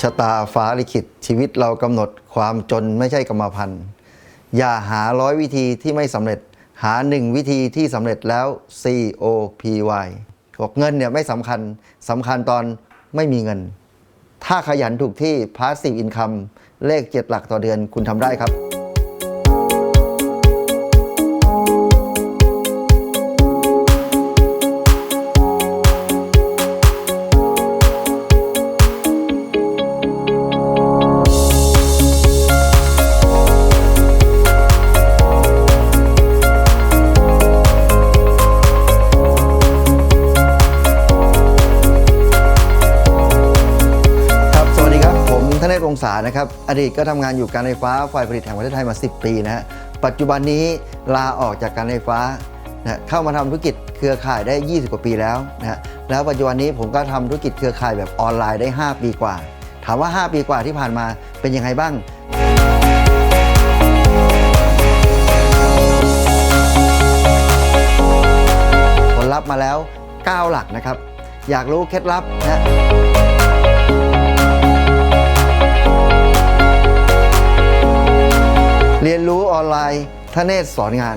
ชะตาฟ้าลิขิตชีวิตเรากำหนดความจนไม่ใช่กรรมพันธุ์อย่าหาร้อยวิธีที่ไม่สำเร็จ หาหนึ่งวิธีที่สำเร็จแล้ว C O P Y บอกเงินเนี่ยไม่สำคัญสำคัญตอนไม่มีเงิน ถ้าขยันถูกที่ Passive Income เลขเจ็ดหลักต่อเดือนคุณทำได้ครับ ธเนศวงศานะครับอดีตก็ทำงานอยู่การไฟฟ้าฝ่ายผลิตแห่งประเทศไทยมา 10 ปีนะฮะปัจจุบันนี้ลาออกจากการไฟฟ้านะเข้ามาทำธุรกิจเครือข่ายได้ 20 กว่าปีแล้วนะฮะแล้วปัจจุบันนี้ผมก็ทำธุรกิจเครือข่ายแบบออนไลน์ได้ 5 ปีกว่า ถามว่า 5 ปีกว่าที่ผ่านมาเป็นยังไงบ้างผลลัพธ์มาแล้ว 9 หลักนะครับ อยากรู้เคล็ดลับนะ เรียนรู้ออนไลน์ทะเนศสอนงาน